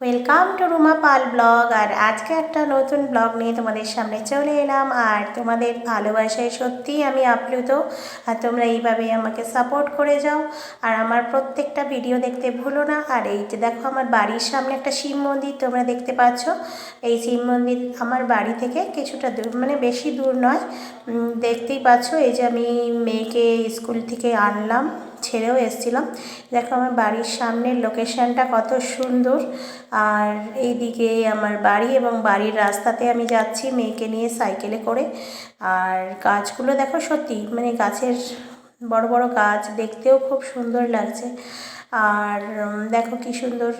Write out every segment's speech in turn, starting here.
Welcome to Ruma Pal blog আর আজকে একটা নতুন ব্লগ নিয়ে তোমাদের সামনে চলে এলাম। আর তোমাদের ভালোবাসায় সত্যিই আমি আপ্লুত। আর তোমরা এইভাবেই আমাকে সাপোর্ট করে যাও। আর আমার প্রত্যেকটা ভিডিও দেখতে ভুলো না। আর এই যে দেখো, আমার বাড়ির সামনে একটা শিব মন্দির তোমরা দেখতে পাচ্ছ। এই শিব মন্দির আমার বাড়ি থেকে কিছুটা দূর মানে বেশি দূর নয়। দেখতেই পাচ্ছ, এই যে আমি মেয়েকে স্কুল থেকে আনলাম। ছেড়েও এসেছিলাম। দেখো আমার বাড়ির সামনের লোকেশনটা কত সুন্দর। আর এইদিকে আমার বাড়ি এবং বাড়ির রাস্তাতে আমি যাচ্ছি মেয়েকে নিয়ে সাইকেলে করে। আর গাছগুলো দেখো সত্যি মানে গাছের বড় বড় গাছ দেখতেও খুব সুন্দর লাগছে। আর দেখো কি সুন্দর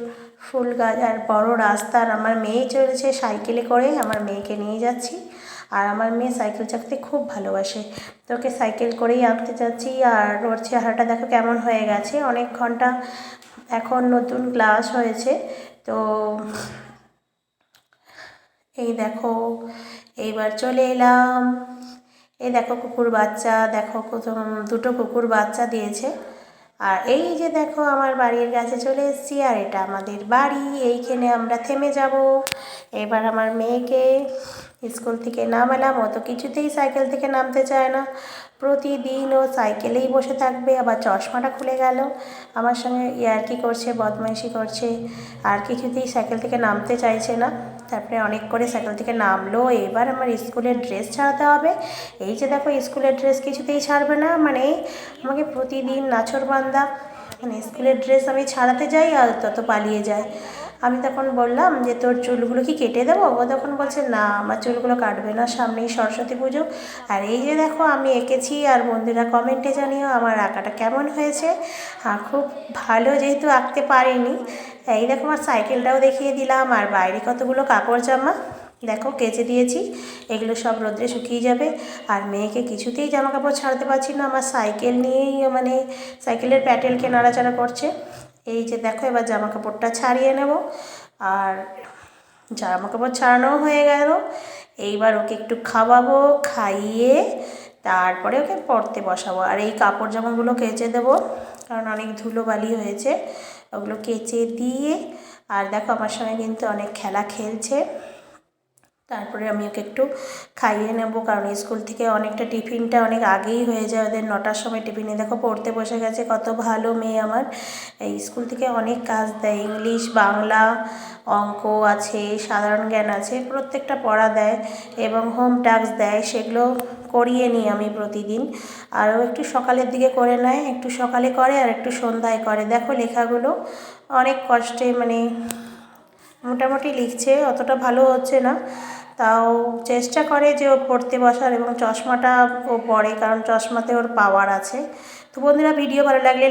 ফুল গাছ আর বড় রাস্তার আমার মেয়ে চলেছে সাইকেলে করে। আমার মেয়েকে নিয়ে যাচ্ছি। আর আমার মেয়ে সাইকেল চালাতে খুব ভালোবাসে। তো ওকে সাইকেল করেই আনতে যাচ্ছি আর ওর চেহারাটা দেখো কেমন হয়ে গেছে। অনেক ঘণ্টা এখন নতুন ক্লাস হয়েছে। তো এই দেখো, এইবার চলে এলাম। এই দেখো কুকুর বাচ্চা, দেখো দুটো কুকুর বাচ্চা দিয়েছে। আর এই যে দেখো আমার বাড়ির কাছে চলে এসেছি, আর এটা আমাদের বাড়ি, এইখানে আমরা থেমে যাব। এবার আমার মেয়েকে স্কুল থেকে নামালাম, ও তো কিছুতেই সাইকেল থেকে নামতে চায় না। প্রতিদিন ও সাইকেলেই বসে থাকবে, আবার চশমাটা খুলে গেল। আমার সঙ্গে ইয়ার্কি করছে, বদমাইশি করছে, আর কিছুতেই সাইকেল থেকে নামতে চাইছে না। তারপরে অনেক করে সাইকেল থেকে নামলো। এবার আমার স্কুলের ড্রেস ছাড়াতে হবে। এই যে দেখো, স্কুলের ড্রেস কিছুতেই ছাড়বে না। মানে আমাকে প্রতিদিন নাছর বান্দা মানে স্কুলের ড্রেস আমি ছাড়াতে যাই আর তত পালিয়ে যায় আমি তখন বললাম যে, তোর চুলগুলো কি কেটে দেবো? ও তখন বলছে, না, আমার চুলগুলো কাটবে না, সামনেই সরস্বতী পুজো। আর এই যে দেখো, আমি এঁকেছি আর বন্ধুরা কমেন্টে জানিও আমার আঁকাটা কেমন হয়েছে। হ্যাঁ খুব ভালো যেহেতু আঁকতে পারিনি, এই দেখো আমার সাইকেলটাও দেখিয়ে দিলাম। আর বাইরে কতগুলো কাপড় জামা, দেখো কেচে দিয়েছি, এগুলো সব রোদ্রে শুকিয়ে যাবে। আর মেয়েকে কিছুতেই জামা কাপড় ছাড়তে পারছি না, আমার সাইকেল নিয়েই মানে সাইকেলের প্যাটেলকে নাড়াচাড়া করছে। এই যে দেখো, এবার জামা কাপড়টা ছাড়িয়ে নেব। আর জামা কাপড় ছাড়ানো হয়ে গেল। এইবার ওকে একটু খাওয়াবো, খাইয়ে তারপরে ওকে পড়তে বসাবো। আর এই কাপড় জামাগুলো কেচে দেবো, কারণ অনেক ধুলোবালি হয়েছে। ওগুলো কেচে দিয়ে, আর দেখো আমার সঙ্গে কিন্তু অনেক খেলা খেলছে। তারপরে আমি ওকে একটু খাইয়ে নেব, কারণ স্কুল থেকে অনেকটা টিফিনটা অনেক আগেই হয়ে যায় ওদের নটার সময় টিফিনে। দেখো, পড়তে বসে গেছে, কত ভালো মেয়ে আমার। এই স্কুল থেকে অনেক কাজ দেয়, ইংলিশ, বাংলা, অঙ্ক আছে, সাধারণ জ্ঞান আছে, প্রত্যেকটা পড়া দেয় এবং হোম টাস্ক দেয়, সেগুলো করিয়ে নিই আমি প্রতিদিন। আরও একটু সকালের দিকে করে নেয়, একটু সকালে করে আর একটু সন্ধ্যায় করে। দেখো, লেখাগুলো অনেক কষ্টে মানে মোটামুটি লিখছে, অতটা ভালো হচ্ছে না। তাও চেষ্টা করে যে ও পড়তে বসার এবং চশমাটা ও পড়ে, কারণ চশমাতে ওর পাওয়ার আছে। তো বন্ধুরা ভিডিও ভালো লাগলে